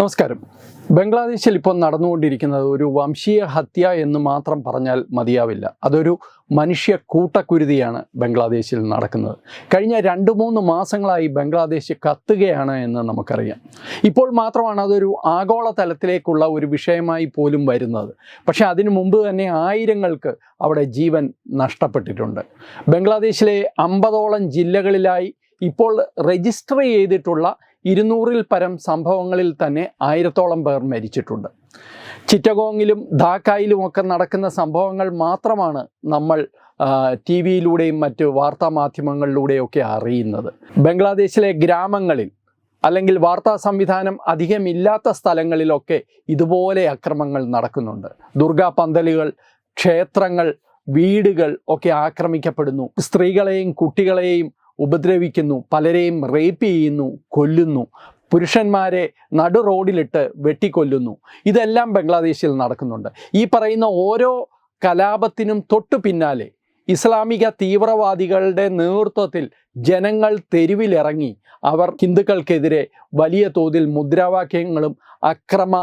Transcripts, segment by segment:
നമസ്കാരം. ബംഗ്ലാദേശിൽ ഇപ്പോൾ നടന്നുകൊണ്ടിരിക്കുന്നത് ഒരു വംശീയ ഹത്യ എന്ന് മാത്രം പറഞ്ഞാൽ മതിയാവില്ല. അതൊരു മനുഷ്യ കൂട്ടക്കുരുതിയാണ് ബംഗ്ലാദേശിൽ നടക്കുന്നത്. കഴിഞ്ഞ രണ്ട് മൂന്ന് മാസങ്ങളായി ബംഗ്ലാദേശ് കത്തുകയാണ് എന്ന് നമുക്കറിയാം. ഇപ്പോൾ മാത്രമാണ് അതൊരു ആഗോള തലത്തിലേക്കുള്ള ഒരു വിഷയമായി പോലും വരുന്നത്. പക്ഷേ അതിനു മുമ്പ് തന്നെ ആയിരങ്ങൾക്ക് അവിടെ ജീവൻ നഷ്ടപ്പെട്ടിട്ടുണ്ട്. ബംഗ്ലാദേശിലെ അമ്പതോളം ജില്ലകളിലായി ഇപ്പോൾ രജിസ്റ്റർ ചെയ്തിട്ടുള്ള ഇരുന്നൂറിൽ പരം സംഭവങ്ങളിൽ തന്നെ ആയിരത്തോളം പേർ മരിച്ചിട്ടുണ്ട്. ചിറ്റഗോങ്ങിലും ധാക്കായിലും ഒക്കെ നടക്കുന്ന സംഭവങ്ങൾ മാത്രമാണ് നമ്മൾ ടി വിയിലൂടെയും മറ്റ് വാർത്താ മാധ്യമങ്ങളിലൂടെയൊക്കെ അറിയുന്നത്. ബംഗ്ലാദേശിലെ ഗ്രാമങ്ങളിൽ അല്ലെങ്കിൽ വാർത്താ സംവിധാനം അധികമില്ലാത്ത സ്ഥലങ്ങളിലൊക്കെ ഇതുപോലെ അക്രമങ്ങൾ നടക്കുന്നുണ്ട്. ദുർഗാ പന്തലുകൾ ക്ഷേത്രങ്ങൾ വീടുകൾ ഒക്കെ ആക്രമിക്കപ്പെടുന്നു. സ്ത്രീകളെയും കുട്ടികളെയും ഉപദ്രവിക്കുന്നു പലരെയും റേപ്പ് ചെയ്യുന്നു കൊല്ലുന്നു പുരുഷന്മാരെ നടു റോഡിലിട്ട് വെട്ടിക്കൊല്ലുന്നു. ഇതെല്ലാം ബംഗ്ലാദേശിൽ നടക്കുന്നുണ്ട്. ഈ പറയുന്ന ഓരോ കലാപത്തിനും തൊട്ടു പിന്നാലെ ഇസ്ലാമിക തീവ്രവാദികളുടെ നേതൃത്വത്തിൽ ജനങ്ങൾ തെരുവിലിറങ്ങി. അവർ ഹിന്ദുക്കൾക്കെതിരെ വലിയ തോതിൽ മുദ്രാവാക്യങ്ങളും അക്രമ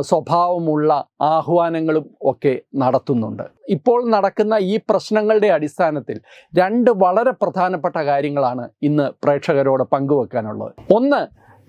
സ്വഭാവമുള്ള ആഹ്വാനങ്ങളും ഒക്കെ നടത്തുന്നുണ്ട്. ഇപ്പോൾ നടക്കുന്ന ഈ പ്രശ്നങ്ങളുടെ അടിസ്ഥാനത്തിൽ രണ്ട് വളരെ പ്രധാനപ്പെട്ട കാര്യങ്ങളാണ് ഇന്ന് പ്രേക്ഷകരോട് പങ്കുവെക്കാനുള്ളത്. ഒന്ന്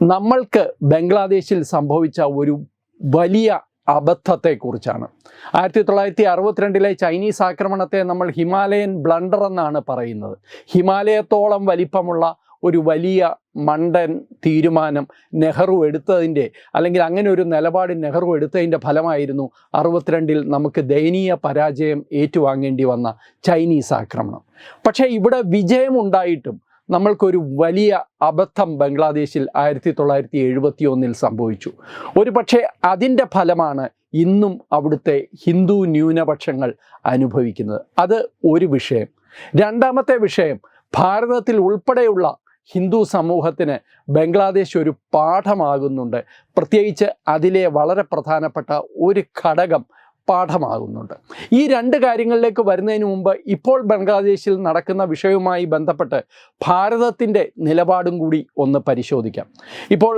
നമ്മൾക്ക് ബംഗ്ലാദേശിൽ സംഭവിച്ച ഒരു വലിയ അബദ്ധത്തെക്കുറിച്ചാണ്. ആയിരത്തി തൊള്ളായിരത്തി അറുപത്തിരണ്ടിലെ ചൈനീസ് ആക്രമണത്തെ നമ്മൾ ഹിമാലയൻ ബ്ലണ്ടർ എന്നാണ് പറയുന്നത്. ഹിമാലയത്തോളം വലിപ്പമുള്ള ഒരു വലിയ മണ്ടൻ തീരുമാനം നെഹ്റു എടുത്തതിന്റെ അല്ലെങ്കിൽ അങ്ങനെ ഒരു നിലപാട് നെഹ്റു എടുത്തതിന്റെ ഫലമായിരുന്നു അറുപത്തിരണ്ടിൽ നമുക്ക് ദയനീയ പരാജയം ഏറ്റുവാങ്ങേണ്ടി വന്ന ചൈനീസ് ആക്രമണം. പക്ഷേ ഇവിടെ വിജയമുണ്ടായിട്ടും നമ്മൾക്കൊരു വലിയ അബദ്ധം ബംഗ്ലാദേശിൽ ആയിരത്തി തൊള്ളായിരത്തി എഴുപത്തി ഒന്നിൽ സംഭവിച്ചു. ഒരു പക്ഷേ അതിന്റെ ഫലമാണ് ഇന്നും അവിടുത്തെ ഹിന്ദു ന്യൂനപക്ഷങ്ങൾ അനുഭവിക്കുന്നത്. അത് ഒരു വിഷയം. രണ്ടാമത്തെ വിഷയം ഭാരതത്തിൽ ഉൾപ്പെടെയുള്ള ഹിന്ദു സമൂഹത്തിന് ബംഗ്ലാദേശ് ഒരു പാഠമാകുന്നുണ്ട്. പ്രത്യേകിച്ച് അതിലെ വളരെ പ്രധാനപ്പെട്ട ഒരു ഘടകം പാഠമാകുന്നുണ്ട്. ഈ രണ്ട് കാര്യങ്ങളിലേക്ക് വരുന്നതിന് മുമ്പ് ഇപ്പോൾ ബംഗ്ലാദേശിൽ നടക്കുന്ന വിഷയവുമായി ബന്ധപ്പെട്ട് ഭാരതത്തിന്റെ നിലപാടും കൂടി ഒന്ന് പരിശോധിക്കാം. ഇപ്പോൾ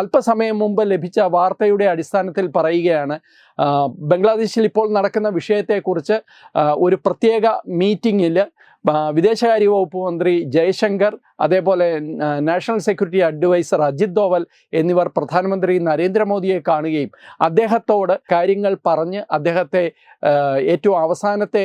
അല്പസമയം മുമ്പ് ലഭിച്ച വാർത്തയുടെ അടിസ്ഥാനത്തിൽ പറയുകയാണ് ബംഗ്ലാദേശിൽ ഇപ്പോൾ നടക്കുന്ന വിഷയത്തെക്കുറിച്ച് ഒരു പ്രത്യേക മീറ്റിങ്ങിൽ വിദേശകാര്യ വകുപ്പ് മന്ത്രി ജയശങ്കർ അതേപോലെ national security adviser Ajit Doval എന്നിവർ പ്രധാനമന്ത്രി നരേന്ദ്രമോദിയെ കാണുകയും അദ്ദേഹത്തോട് കാര്യങ്ങൾ പറഞ്ഞ് അദ്ദേഹത്തെ ഏറ്റവും അവസാനത്തെ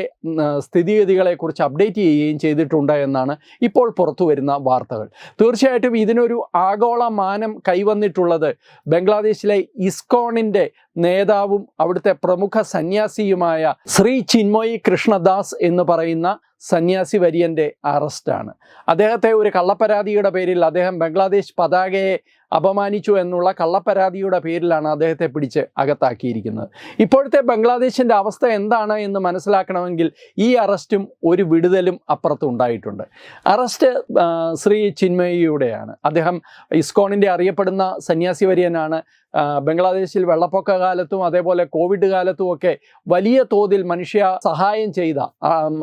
സ്ഥിതിഗതികളെക്കുറിച്ച് അപ്ഡേറ്റ് ചെയ്യുകയും ചെയ്തിട്ടുണ്ട് എന്നാണ് ഇപ്പോൾ പുറത്തു വരുന്ന വാർത്തകൾ. തീർച്ചയായിട്ടും ഇതിനൊരു ആഗോള മാനം കൈവന്നിട്ടുള്ളത് ബംഗ്ലാദേശിലെ ഇസ്കോണിന്റെ നേതാവും അവിടുത്തെ പ്രമുഖ സന്യാസിയുമായ ശ്രീ ചിന്മോയി കൃഷ്ണദാസ് എന്ന് പറയുന്ന സന്യാസി വര്യന്റെ അറസ്റ്റാണ് അദ്ദേഹത്തെ ഒരു കള്ളപ്പരാതിയുടെ പേരിൽ അദ്ദേഹം ബംഗ്ലാദേശ് പതാകയെ അപമാനിച്ചു എന്നുള്ള കള്ളപ്പരാതിയുടെ പേരിലാണ് അദ്ദേഹത്തെ പിടിച്ച് അകത്താക്കിയിരിക്കുന്നത്. ഇപ്പോഴത്തെ ബംഗ്ലാദേശിന്റെ അവസ്ഥ എന്താണ് എന്ന് മനസ്സിലാക്കണമെങ്കിൽ ഈ അറസ്റ്റും ഒരു വിടുതലും അപ്പുറത്ത് ഉണ്ടായിട്ടുണ്ട്. അറസ്റ്റ് ശ്രീ ചിന്മയിയുടെയാണ് അദ്ദേഹം ഇസ്കോണിന്റെ അറിയപ്പെടുന്ന സന്യാസി വര്യനാണ്. ബംഗ്ലാദേശിൽ വെള്ളപ്പൊക്ക കാലത്തും അതേപോലെ കോവിഡ് കാലത്തും ഒക്കെ വലിയ തോതിൽ മനുഷ്യ സഹായം ചെയ്ത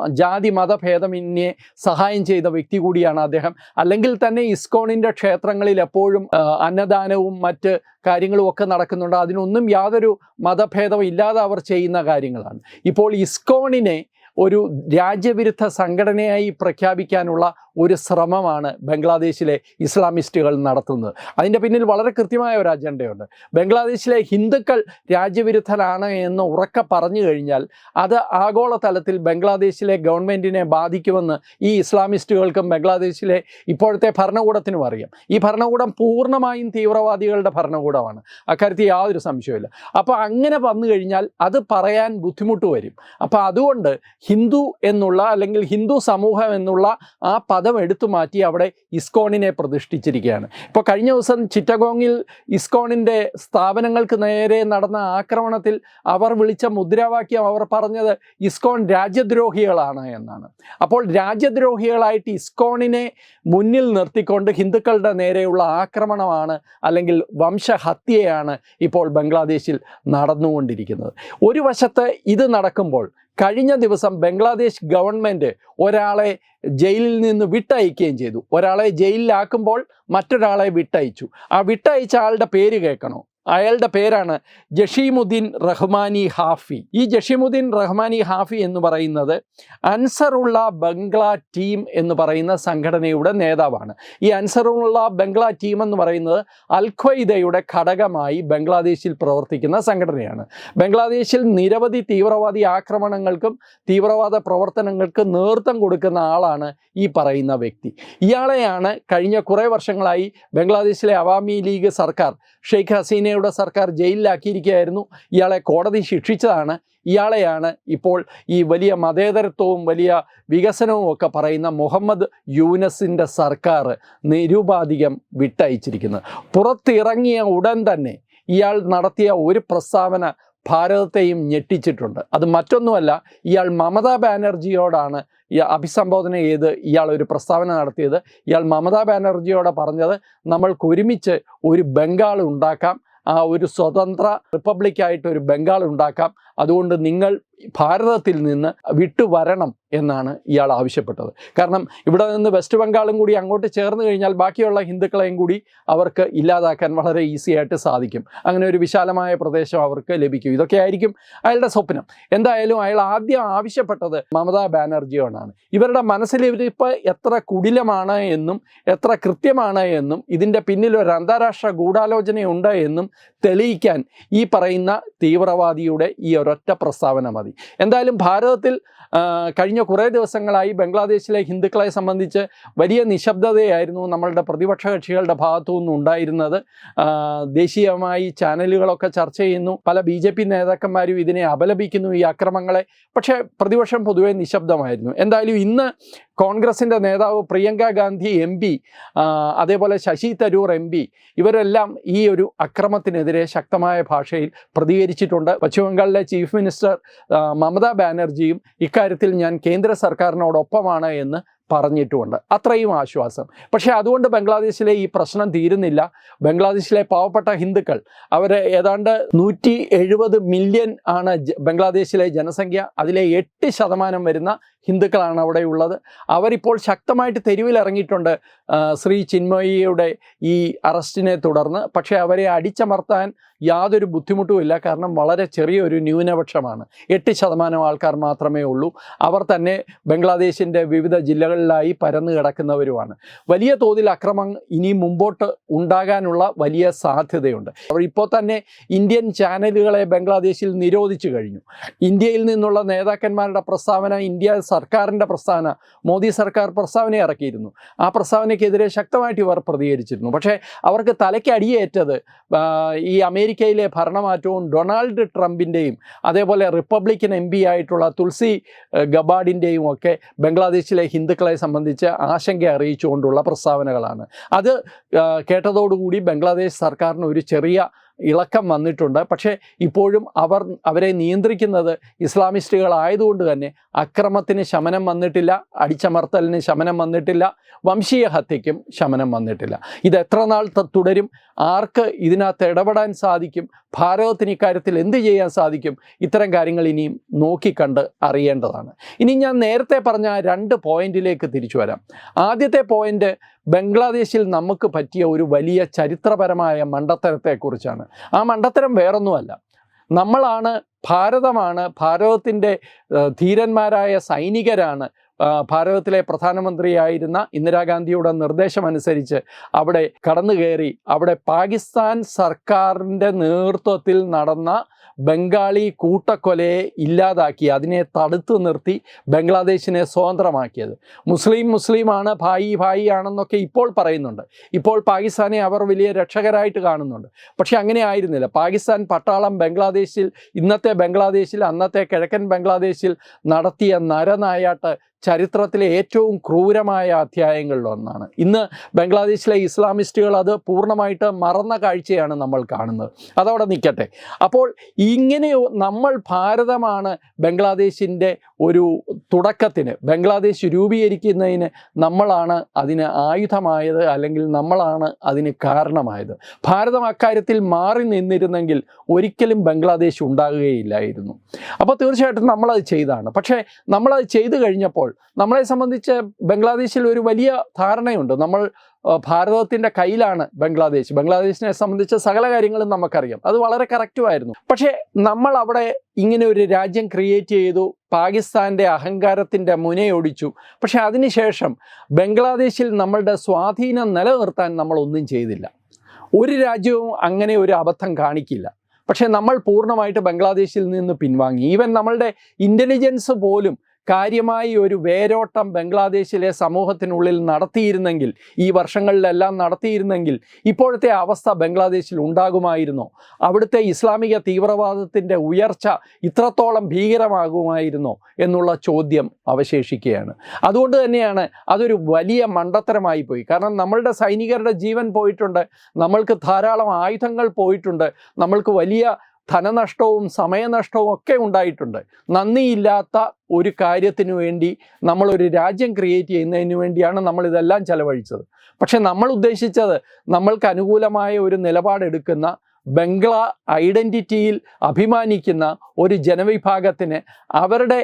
ജാതി മതഭേദമന്യേ സഹായം ചെയ്ത വ്യക്തി കൂടിയാണ് അദ്ദേഹം. അല്ലെങ്കിൽ തന്നെ ഇസ്കോണിന്റെ ക്ഷേത്രങ്ങളിൽ എപ്പോഴും അന്നദാനവും മറ്റ് കാര്യങ്ങളും ഒക്കെ നടക്കുന്നുണ്ട്. അതിനൊന്നും യാതൊരു മതഭേദവും ഇല്ലാതെ അവർ ചെയ്യുന്ന കാര്യങ്ങളാണ്. ഇപ്പോൾ ഇസ്കോണിനെ ഒരു രാജ്യവിരുദ്ധ സംഘടനയായി പ്രഖ്യാപിക്കാനുള്ള ഒരു ശ്രമമാണ് ബംഗ്ലാദേശിലെ ഇസ്ലാമിസ്റ്റുകൾ നടത്തുന്നത്. അതിന്റെ പിന്നിൽ വളരെ കൃത്യമായ ഒരു അജണ്ടയുണ്ട്. ബംഗ്ലാദേശിലെ ഹിന്ദുക്കൾ രാജ്യവിരുദ്ധരാണ് എന്ന് ഉറക്കെ പറഞ്ഞു കഴിഞ്ഞാൽ അത് ആഗോളതലത്തിൽ ബംഗ്ലാദേശിലെ ഗവൺമെന്റിനെ ബാധിക്കുമെന്ന് ഈ ഇസ്ലാമിസ്റ്റുകൾക്കും ബംഗ്ലാദേശിലെ ഇപ്പോഴത്തെ ഭരണകൂടത്തിനും അറിയാം. ഈ ഭരണകൂടം പൂർണമായും തീവ്രവാദികളുടെ ഭരണകൂടമാണ്. അക്കാര്യത്തിൽ യാതൊരു സംശയമില്ല അപ്പോൾ അങ്ങനെ വന്നു കഴിഞ്ഞാൽ അത് പറയാൻ ബുദ്ധിമുട്ട് വരും. അപ്പോൾ അതുകൊണ്ട് ഹിന്ദു എന്നുള്ള അല്ലെങ്കിൽ ഹിന്ദു സമൂഹം എന്നുള്ള ആ പദം എടുത്തു മാറ്റി അവിടെ ഇസ്കോണിനെ പ്രതിഷ്ഠിച്ചിരിക്കുകയാണ്. ഇപ്പോൾ കഴിഞ്ഞ ദിവസം ചിറ്റഗോങ്ങിൽ ഇസ്കോണിന്റെ സ്ഥാപനങ്ങൾക്ക് നേരെ നടന്ന ആക്രമണത്തിൽ അവർ വിളിച്ച മുദ്രാവാക്യം അവർ പറഞ്ഞത് ഇസ്കോൺ രാജ്യദ്രോഹികളാണ് എന്നാണ്. അപ്പോൾ രാജ്യദ്രോഹികളായിട്ട് ഇസ്കോണിനെ മുന്നിൽ നിർത്തിക്കൊണ്ട് ഹിന്ദുക്കളുടെ നേരെയുള്ള ആക്രമണമാണ് അല്ലെങ്കിൽ വംശഹത്യയാണ് ഇപ്പോൾ ബംഗ്ലാദേശിൽ നടന്നുകൊണ്ടിരിക്കുന്നത്. ഒരു വശത്ത് ഇത് നടക്കുമ്പോൾ കഴിഞ്ഞ ദിവസം ബംഗ്ലാദേശ് ഗവൺമെന്റ് ഒരാളെ ജയിലിൽ നിന്ന് വിട്ടയക്കുകയും ചെയ്തു. ഒരാളെ ജയിലിലാക്കുമ്പോൾ മറ്റൊരാളെ വിട്ടയച്ചു. ആ വിട്ടയച്ച ആളുടെ പേര് കേൾക്കണോ? അയാളുടെ പേരാണ് ജഷീമുദ്ദീൻ റഹ്മാനി ഹാഫി. ഈ ജഷീമുദ്ദീൻ റഹ്മാനി ഹാഫി എന്ന് പറയുന്നത് അൻസറുള്ള ബംഗ്ലാ ടീം എന്ന് പറയുന്ന സംഘടനയുടെ നേതാവാണ്. ഈ അൻസറുള്ള ബംഗ്ലാ ടീം എന്ന് പറയുന്നത് അൽ ഖ്വയ്ദയുടെ ഘടകമായി ബംഗ്ലാദേശിൽ പ്രവർത്തിക്കുന്ന സംഘടനയാണ്. ബംഗ്ലാദേശിൽ നിരവധി തീവ്രവാദി ആക്രമണങ്ങൾക്കും തീവ്രവാദ പ്രവർത്തനങ്ങൾക്കും നേതൃത്വം കൊടുക്കുന്ന ആളാണ് ഈ പറയുന്ന വ്യക്തി. ഇയാളെയാണ് കഴിഞ്ഞ കുറേ വർഷങ്ങളായി ബംഗ്ലാദേശിലെ അവാമി ലീഗ് സർക്കാർ ഷെയ്ഖ് ഹസീനയുടെ സർക്കാർ ജയിലിലാക്കിയിരിക്കുകയായിരുന്നു. ഇയാളെ കോടതി ശിക്ഷിച്ചതാണ്. ഇയാളെയാണ് ഇപ്പോൾ ഈ വലിയ മതേതരത്വവും വലിയ വികസനവും ഒക്കെ പറയുന്ന മുഹമ്മദ് യൂനസിന്റെ സർക്കാർ നിരുപാധികം വിട്ടയച്ചിരിക്കുന്നത്. പുറത്തിറങ്ങിയ ഉടൻ തന്നെ ഇയാൾ നടത്തിയ ഒരു പ്രസ്താവന ഭാരതത്തെയും ഞെട്ടിച്ചിട്ടുണ്ട്. അത് മറ്റൊന്നുമല്ല ഇയാൾ മമതാ ബാനർജിയോടാണ് അഭിസംബോധന ചെയ്ത് ഇയാൾ ഒരു പ്രസ്താവന നടത്തിയത്. ഇയാൾ മമതാ ബാനർജിയോടെ പറഞ്ഞത് നമ്മൾക്ക് ഒരുമിച്ച് ഒരു ബംഗാൾ ഉണ്ടാക്കാം ഒരു സ്വതന്ത്ര റിപ്പബ്ലിക്കായിട്ട് ഒരു ബംഗാൾ ഉണ്ടാക്കാം. അതുകൊണ്ട് നിങ്ങൾ ഭാരതത്തിൽ നിന്ന് വിട്ടുവരണം എന്നാണ് ഇയാൾ ആവശ്യപ്പെട്ടത്. കാരണം ഇവിടെ നിന്ന് വെസ്റ്റ് ബംഗാളും കൂടി അങ്ങോട്ട് ചേർന്ന് കഴിഞ്ഞാൽ ബാക്കിയുള്ള ഹിന്ദുക്കളെയും കൂടി അവർക്ക് ഇല്ലാതാക്കാൻ വളരെ ഈസി ആയിട്ട് സാധിക്കും. അങ്ങനെ ഒരു വിശാലമായ പ്രദേശം അവർക്ക് ലഭിക്കും. ഇതൊക്കെ ആയിരിക്കും അയാളുടെ സ്വപ്നം. എന്തായാലും അയാൾ ആദ്യം ആവശ്യപ്പെട്ടത് മമതാ ബാനർജിയോടാണ്. ഇവരുടെ മനസ്സിൽ ഇവരിപ്പോൾ എത്ര കുടിലമാണ് എന്നും എത്ര കൃത്യമാണ് എന്നും ഇതിന്റെ പിന്നിൽ ഒരു അന്താരാഷ്ട്ര ഗൂഢാലോചനയുണ്ട് എന്നും തെളിയിക്കാൻ ഈ പറയുന്ന തീവ്രവാദിയുടെ ഈ ഒരൊറ്റ പ്രസ്താവന മതി. എന്തായാലും ഭാരതത്തിൽ കഴിഞ്ഞ കുറേ ദിവസങ്ങളായി ബംഗ്ലാദേശിലെ ഹിന്ദുക്കളെ സംബന്ധിച്ച് വലിയ നിശബ്ദതയായിരുന്നു നമ്മളുടെ പ്രതിപക്ഷ കക്ഷികളുടെ ഭാഗത്തു നിന്നും ഉണ്ടായിരുന്നത്. ആ, ദേശീയമായി ചാനലുകളൊക്കെ ചർച്ച ചെയ്യുന്നു. പല ബി ജെ പി നേതാക്കന്മാരും ഇതിനെ അപലപിക്കുന്നു ഈ അക്രമങ്ങളെ. പക്ഷേ പ്രതിപക്ഷം പൊതുവെ നിശബ്ദമായിരുന്നു. എന്തായാലും ഇന്ന് കോൺഗ്രസിന്റെ നേതാവ് പ്രിയങ്ക ഗാന്ധി എം പി അതേപോലെ ശശി തരൂർ എം പി ഇവരെല്ലാം ഈ ഒരു അക്രമത്തിനെതിരെ ശക്തമായ ഭാഷയിൽ പ്രതികരിച്ചിട്ടുണ്ട്. പശ്ചിമബംഗാളിലെ ചീഫ് മിനിസ്റ്റർ മമതാ ബാനർജിയും ഇക്കാര്യത്തിൽ ഞാൻ കേന്ദ്ര സർക്കാരിനോടൊപ്പമാണ് എന്ന് പറഞ്ഞിട്ടുമുണ്ട്. അത്രയും ആശ്വാസം. പക്ഷേ അതുകൊണ്ട് ബംഗ്ലാദേശിലെ ഈ പ്രശ്നം തീരുന്നില്ല. ബംഗ്ലാദേശിലെ പാവപ്പെട്ട ഹിന്ദുക്കൾ അവർ ഏതാണ്ട് നൂറ്റി എഴുപത് മില്യൺ ആണ് ബംഗ്ലാദേശിലെ ജനസംഖ്യ. അതിലെ എട്ട് ശതമാനം വരുന്ന ഹിന്ദുക്കളാണ് അവിടെ ഉള്ളത് അവരിപ്പോൾ ശക്തമായിട്ട് തെരുവിലിറങ്ങിയിട്ടുണ്ട്. ശ്രീ ചിന്മയിയുടെ ഈ അറസ്റ്റിനെ തുടർന്ന്. പക്ഷേ അവരെ അടിച്ചമർത്താൻ യാതൊരു ബുദ്ധിമുട്ടുമില്ല കാരണം വളരെ ചെറിയൊരു ന്യൂനപക്ഷമാണ്. എട്ട് ശതമാനം ആൾക്കാർ മാത്രമേ ഉള്ളൂ. അവർ തന്നെ ബംഗ്ലാദേശിന്റെ വിവിധ ജില്ലകളിലായി പരന്നു കിടക്കുന്നവരുമാണ്. വലിയ തോതിൽ അക്രമം ഇനി മുമ്പോട്ട് ഉണ്ടാകാനുള്ള വലിയ സാധ്യതയുണ്ട്. അവർ ഇപ്പോൾ തന്നെ ഇന്ത്യൻ ചാനലുകളെ ബംഗ്ലാദേശിൽ നിരോധിച്ചു കഴിഞ്ഞു. ഇന്ത്യയിൽ നിന്നുള്ള നേതാക്കന്മാരുടെ പ്രസ്താവന ഇന്ത്യ സർക്കാരിന്റെ പ്രസ്താവന മോദി സർക്കാർ പ്രസ്താവന ഇറക്കിയിരുന്നു. ആ പ്രസ്താവനയ്ക്കെതിരെ ശക്തമായിട്ട് ഇവർ പ്രതികരിച്ചിരുന്നു. പക്ഷേ അവർക്ക് തലയ്ക്ക് അടിയേറ്റത് ആ, ഈ അമേരിക്കയിലെ ഭരണമാറ്റവും ഡൊണാൾഡ് ട്രംപിന്റെയും അതേപോലെ റിപ്പബ്ലിക്കൻ എം ആയിട്ടുള്ള തുൾസി ഗബാഡിന്റെയും ഒക്കെ ബംഗ്ലാദേശിലെ ഹിന്ദുക്കളെ സംബന്ധിച്ച് ആശങ്ക അറിയിച്ചുകൊണ്ടുള്ള പ്രസ്താവനകളാണ്. അത് കേട്ടതോടുകൂടി ബംഗ്ലാദേശ് സർക്കാരിന് ഒരു ചെറിയ ഇളക്കം വന്നിട്ടുണ്ട്. പക്ഷേ ഇപ്പോഴും അവർ അവരെ നിയന്ത്രിക്കുന്നത് ഇസ്ലാമിസ്റ്റുകളായതുകൊണ്ട് തന്നെ അക്രമത്തിന് ശമനം വന്നിട്ടില്ല അടിച്ചമർത്തലിന് ശമനം വന്നിട്ടില്ല വംശീയ ഹത്യയ്ക്കും ശമനം വന്നിട്ടില്ല. ഇത് എത്ര നാൾ തുടരും? ആർക്ക് ഇതിനകത്ത് ഇടപെടാൻ സാധിക്കും? ഭാരതത്തിന് ഇക്കാര്യത്തിൽ എന്ത് ചെയ്യാൻ സാധിക്കും? ഇത്തരം കാര്യങ്ങൾ ഇനിയും നോക്കിക്കണ്ട് അറിയേണ്ടതാണ്. ഇനി ഞാൻ നേരത്തെ പറഞ്ഞ രണ്ട് പോയിന്റിലേക്ക് തിരിച്ചു വരാം. ആദ്യത്തെ പോയിന്റ് ബംഗ്ലാദേശിൽ നമുക്ക് പറ്റിയ ഒരു വലിയ ചരിത്രപരമായ മണ്ടത്തരത്തെക്കുറിച്ചാണ്. ആ മണ്ടത്തരം വേറൊന്നുമല്ല. നമ്മളാണ് ഭാരതമാണ് ഭാരതത്തിന്റെ ധീരന്മാരായ സൈനികരാണ് ഭാരതത്തിലെ പ്രധാനമന്ത്രിയായിരുന്ന ഇന്ദിരാഗാന്ധിയുടെ നിർദ്ദേശമനുസരിച്ച് അവിടെ കടന്നു കയറി അവിടെ പാകിസ്ഥാൻ സർക്കാരിന്റെ നേതൃത്വത്തിൽ നടന്ന ബംഗാളി കൂട്ടക്കൊലയെ ഇല്ലാതാക്കി അതിനെ തടുത്തു നിർത്തി ബംഗ്ലാദേശിനെ സ്വതന്ത്രമാക്കിയത്. മുസ്ലിം മുസ്ലിമാണ് ഭായി ഭായി ആണെന്നൊക്കെ ഇപ്പോൾ പറയുന്നുണ്ട്. ഇപ്പോൾ പാകിസ്ഥാനെ അവർ വലിയ രക്ഷകരായിട്ട് കാണുന്നുണ്ട്. പക്ഷേ അങ്ങനെ ആയിരുന്നില്ല. പാകിസ്ഥാൻ പട്ടാളം ബംഗ്ലാദേശിൽ ഇന്നത്തെ ബംഗ്ലാദേശിൽ അന്നത്തെ കിഴക്കൻ ബംഗ്ലാദേശിൽ നടത്തിയ നരനായാട്ട് ചരിത്രത്തിലെ ഏറ്റവും ക്രൂരമായ അധ്യായങ്ങളിലൊന്നാണ്. ഇന്ന് ബംഗ്ലാദേശിലെ ഇസ്ലാമിസ്റ്റുകൾ അത് പൂർണമായിട്ട് മറന്ന കാഴ്ചയാണ് നമ്മൾ കാണുന്നത്. അതവിടെ നിൽക്കട്ടെ. അപ്പോൾ ഇങ്ങനെ നമ്മൾ ഭാരതമാണ് ബംഗ്ലാദേശിന്റെ ഒരു തുടക്കത്തിന് ബംഗ്ലാദേശ് രൂപീകരിക്കുന്നതിന് നമ്മളാണ് അതിന് ആയുധമായത് അല്ലെങ്കിൽ നമ്മളാണ് അതിന് കാരണമായത്. ഭാരതം അക്കാര്യത്തിൽ മാറി നിന്നിരുന്നെങ്കിൽ ഒരിക്കലും ബംഗ്ലാദേശ് ഉണ്ടാകുകയില്ലായിരുന്നു. അപ്പോൾ തീർച്ചയായിട്ടും നമ്മളത് ചെയ്താണ്. പക്ഷേ നമ്മളത് ചെയ്തു കഴിഞ്ഞപ്പോൾ നമ്മളെ സംബന്ധിച്ച് ബംഗ്ലാദേശിൽ ഒരു വലിയ ധാരണയുണ്ട്. നമ്മൾ ഭാരതത്തിന്റെ കയ്യിലാണ് ബംഗ്ലാദേശ്. ബംഗ്ലാദേശിനെ സംബന്ധിച്ച സകല കാര്യങ്ങളും നമുക്കറിയാം. അത് വളരെ കറക്റ്റുമായിരുന്നു പക്ഷേ നമ്മൾ അവിടെ ഇങ്ങനെ ഒരു രാജ്യം ക്രിയേറ്റ് ചെയ്തു. പാകിസ്ഥാന്റെ അഹങ്കാരത്തിന്റെ മുനയൊടിച്ചു. പക്ഷേ അതിനുശേഷം ബംഗ്ലാദേശിൽ നമ്മളുടെ സ്വാധീനം നിലനിർത്താൻ നമ്മളൊന്നും ചെയ്തില്ല. ഒരു രാജ്യവും അങ്ങനെ ഒരു അബദ്ധം കാണിക്കില്ല. പക്ഷേ നമ്മൾ പൂർണമായിട്ട് ബംഗ്ലാദേശിൽ നിന്ന് പിൻവാങ്ങി. ഈവൻ നമ്മളുടെ ഇന്റലിജൻസ് പോലും കാര്യമായി ഒരു വേരോട്ടം ബംഗ്ലാദേശിലെ സമൂഹത്തിനുള്ളിൽ നടത്തിയിരുന്നെങ്കിൽ ഈ വർഷങ്ങളിലെല്ലാം നടത്തിയിരുന്നെങ്കിൽ ഇപ്പോഴത്തെ അവസ്ഥ ബംഗ്ലാദേശിൽ ഉണ്ടാകുമായിരുന്നോ? അവിടുത്തെ ഇസ്ലാമിക തീവ്രവാദത്തിന്റെ ഉയർച്ച ഇത്രത്തോളം ഭീകരമാകുമായിരുന്നോ എന്നുള്ള ചോദ്യം അവശേഷിക്കുകയാണ്. അതുകൊണ്ട് തന്നെയാണ് അതൊരു വലിയ മണ്ടത്തരമായി പോയി. കാരണം നമ്മളുടെ സൈനികരുടെ ജീവൻ പോയിട്ടുണ്ട് നമ്മൾക്ക് ധാരാളം ആയുധങ്ങൾ പോയിട്ടുണ്ട് നമ്മൾക്ക് വലിയ ധനനഷ്ടവും സമയനഷ്ടവും ഒക്കെ ഉണ്ടായിട്ടുണ്ട്. നന്ദിയില്ലാത്ത ഒരു കാര്യത്തിന് വേണ്ടി നമ്മളൊരു രാജ്യം ക്രിയേറ്റ് ചെയ്യുന്നതിന് വേണ്ടിയാണ് നമ്മൾ ഇതെല്ലാം ചെലവഴിച്ചത്. പക്ഷെ നമ്മൾ ഉദ്ദേശിച്ചത് നമ്മൾക്ക് അനുകൂലമായ ഒരു നിലപാടെടുക്കുന്ന ബംഗ്ലാ ഐഡന്റിറ്റിയിൽ അഭിമാനിക്കുന്ന ഒരു ജനവിഭാഗത്തിന് അവരുടെ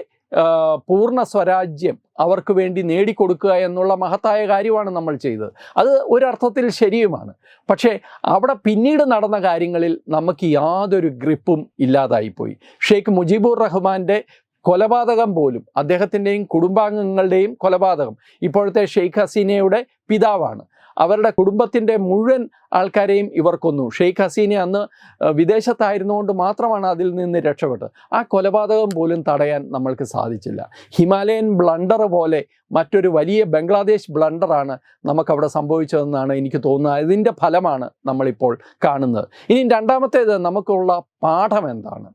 പൂർണ സ്വരാജ്യം അവർക്ക് വേണ്ടി നേടിക്കൊടുക്കുക എന്നുള്ള മഹത്തായ കാര്യമാണ് നമ്മൾ ചെയ്തത്. അത് ഒരർത്ഥത്തിൽ ശരിയുമാണ്. പക്ഷേ അവിടെ പിന്നീട് നടന്ന കാര്യങ്ങളിൽ നമുക്ക് യാതൊരു ഗ്രിപ്പും ഇല്ലാതായിപ്പോയി. ഷെയ്ഖ് മുജീബുർ റഹ്മാന്റെ കൊലപാതകം പോലും അദ്ദേഹത്തിന്റെയും കുടുംബാംഗങ്ങളുടെയും കൊലപാതകം ഇപ്പോഴത്തെ ഷെയ്ഖ് ഹസീനയുടെ പിതാവാണ്. അവരുടെ കുടുംബത്തിന്റെ മുഴുവൻ ആൾക്കാരെയും ഇവർ കൊന്നു. ഷെയ്ഖ് ഹസീന അന്ന് വിദേശത്തായിരുന്നുകൊണ്ട് മാത്രമാണ് അതിൽ നിന്ന് രക്ഷപ്പെട്ടത്. ആ കൊലപാതകം പോലും തടയാൻ നമ്മൾക്ക് സാധിച്ചില്ല. ഹിമാലയൻ ബ്ലണ്ടർ പോലെ മറ്റൊരു വലിയ ബംഗ്ലാദേശ് ബ്ലണ്ടറാണ് നമുക്കവിടെ സംഭവിച്ചതെന്നാണ് എനിക്ക് തോന്നുന്നത്. അതിന്റെ ഫലമാണ് നമ്മളിപ്പോൾ കാണുന്നത്. ഇനി രണ്ടാമത്തേത് നമുക്കുള്ള പാഠം എന്താണ്?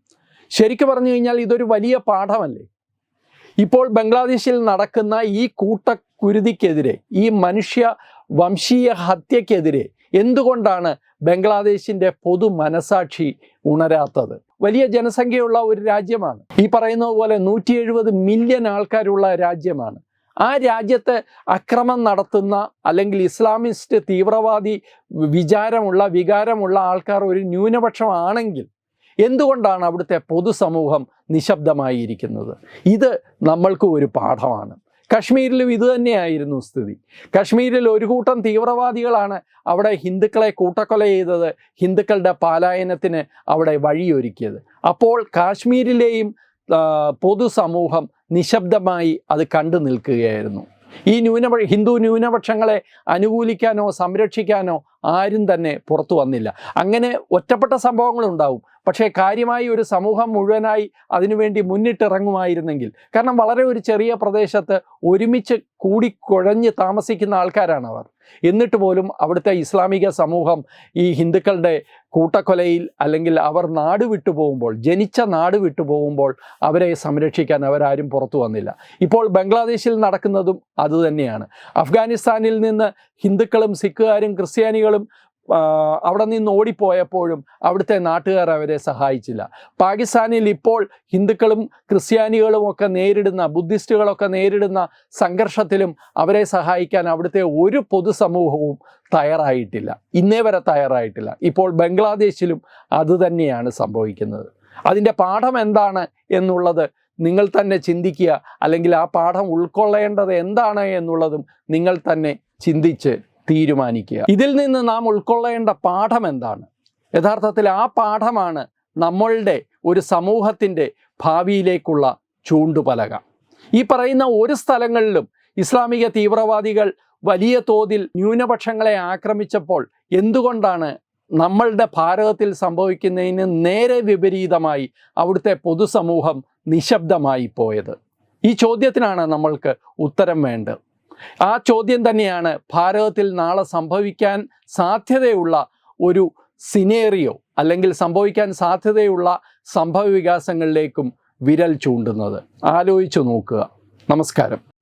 ശരിക്കും പറഞ്ഞു കഴിഞ്ഞാൽ ഇതൊരു വലിയ പാഠമല്ലേ? ഇപ്പോൾ ബംഗ്ലാദേശിൽ നടക്കുന്ന ഈ കൂട്ടക്കുരുതിക്കെതിരെ ഈ മനുഷ്യ വംശീയ ഹത്യക്കെതിരെ എന്തുകൊണ്ടാണ് ബംഗ്ലാദേശിന്റെ പൊതു മനസാക്ഷി ഉണരാത്തത്? വലിയ ജനസംഖ്യയുള്ള ഒരു രാജ്യമാണ്. ഈ പറയുന്നത് പോലെ നൂറ്റി എഴുപത് മില്യൺ ആൾക്കാരുള്ള രാജ്യമാണ്. ആ രാജ്യത്ത് അക്രമം നടത്തുന്ന അല്ലെങ്കിൽ ഇസ്ലാമിസ്റ്റ് തീവ്രവാദി വിചാരമുള്ള വികാരമുള്ള ആൾക്കാർ ഒരു ന്യൂനപക്ഷമാണെങ്കിൽ എന്തുകൊണ്ടാണ് അവിടുത്തെ പൊതുസമൂഹം നിശബ്ദമായിരിക്കുന്നത്? ഇത് നമ്മൾക്ക് ഒരു പാഠമാണ്. കശ്മീരിലും ഇതുതന്നെയായിരുന്നു സ്ഥിതി. കശ്മീരിൽ ഒരു കൂട്ടം തീവ്രവാദികളാണ് അവിടെ ഹിന്ദുക്കളെ കൂട്ടക്കൊല ചെയ്തത് ഹിന്ദുക്കളുടെ പാലായനത്തിന് അവിടെ വഴിയൊരുക്കിയത്. അപ്പോൾ കാശ്മീരിലെയും പൊതുസമൂഹം നിശബ്ദമായി അത് കണ്ടു നിൽക്കുകയായിരുന്നു. ഈ ന്യൂനപ ഹിന്ദു ന്യൂനപക്ഷങ്ങളെ അനുകൂലിക്കാനോ സംരക്ഷിക്കാനോ ആരും തന്നെ പുറത്തു വന്നില്ല. അങ്ങനെ ഒറ്റപ്പെട്ട സംഭവങ്ങളുണ്ടാവും. പക്ഷേ കാര്യമായി ഒരു സമൂഹം മുഴുവനായി അതിനുവേണ്ടി മുന്നിട്ടിറങ്ങുമായിരുന്നെങ്കിൽ കാരണം വളരെ ഒരു ചെറിയ പ്രദേശത്ത് ഒരുമിച്ച് കൂടിക്കുഴഞ്ഞ് താമസിക്കുന്ന ആൾക്കാരാണ് അവർ. എന്നിട്ട് പോലും അവിടുത്തെ ഇസ്ലാമിക സമൂഹം ഈ ഹിന്ദുക്കളുടെ കൂട്ടക്കൊലയിൽ അല്ലെങ്കിൽ അവർ നാട് വിട്ടു പോകുമ്പോൾ ജനിച്ച നാട് വിട്ടു പോകുമ്പോൾ അവരെ സംരക്ഷിക്കാൻ അവരാരും പുറത്തു വന്നില്ല. ഇപ്പോൾ ബംഗ്ലാദേശിൽ നടക്കുന്നതും അതുതന്നെയാണ്. അഫ്ഗാനിസ്ഥാനിൽ നിന്ന് ഹിന്ദുക്കളും സിഖുകാരും ക്രിസ്ത്യാനികളും അവിടെ നിന്ന് ഓടിപ്പോയപ്പോഴും അവിടുത്തെ നാട്ടുകാർ അവരെ സഹായിച്ചില്ല. പാകിസ്ഥാനിൽ ഇപ്പോൾ ഹിന്ദുക്കളും ക്രിസ്ത്യാനികളും ഒക്കെ നേരിടുന്ന ബുദ്ധിസ്റ്റുകളൊക്കെ നേരിടുന്ന സംഘർഷത്തിലും അവരെ സഹായിക്കാൻ അവിടുത്തെ ഒരു പൊതുസമൂഹവും തയ്യാറായിട്ടില്ല. ഇന്നേ വരെ തയ്യാറായിട്ടില്ല. ഇപ്പോൾ ബംഗ്ലാദേശിലും അതുതന്നെയാണ് സംഭവിക്കുന്നത്. അതിന്റെ പാഠം എന്താണ് എന്നുള്ളത് നിങ്ങൾ തന്നെ ചിന്തിക്കുക. അല്ലെങ്കിൽ ആ പാഠം ഉൾക്കൊള്ളേണ്ടത് എന്താണ് എന്നുള്ളതും നിങ്ങൾ തന്നെ ചിന്തിച്ച് തീരുമാനിക്കുക. ഇതിൽ നിന്ന് നാം ഉൾക്കൊള്ളേണ്ട പാഠം എന്താണ്? യഥാർത്ഥത്തിൽ ആ പാഠമാണ് നമ്മളുടെ ഒരു സമൂഹത്തിന്റെ ഭാവിയിലേക്കുള്ള ചൂണ്ടുപലക. ഈ പറയുന്ന ഒരു സ്ഥലങ്ങളിലും ഇസ്ലാമിക തീവ്രവാദികൾ വലിയ തോതിൽ ന്യൂനപക്ഷങ്ങളെ ആക്രമിച്ചപ്പോൾ എന്തുകൊണ്ടാണ് നമ്മളുടെ ഭാരതത്തിൽ സംഭവിക്കുന്നതിന് നേരെ വിപരീതമായി അവിടുത്തെ പൊതുസമൂഹം നിശബ്ദമായി പോയത് ഈ ചോദ്യത്തിനാണ് നമ്മൾക്ക് ഉത്തരം വേണ്ടത്. ആ ചോദ്യം തന്നെയാണ് ഭാരതത്തിൽ നാളെ സംഭവിക്കാൻ സാധ്യതയുള്ള ഒരു സിനേറിയോ അല്ലെങ്കിൽ സംഭവിക്കാൻ സാധ്യതയുള്ള സംഭവ വികാസങ്ങളിലേക്കും വിരൽ ചൂണ്ടുന്നത്. ആലോചിച്ചു നോക്കുക. നമസ്കാരം.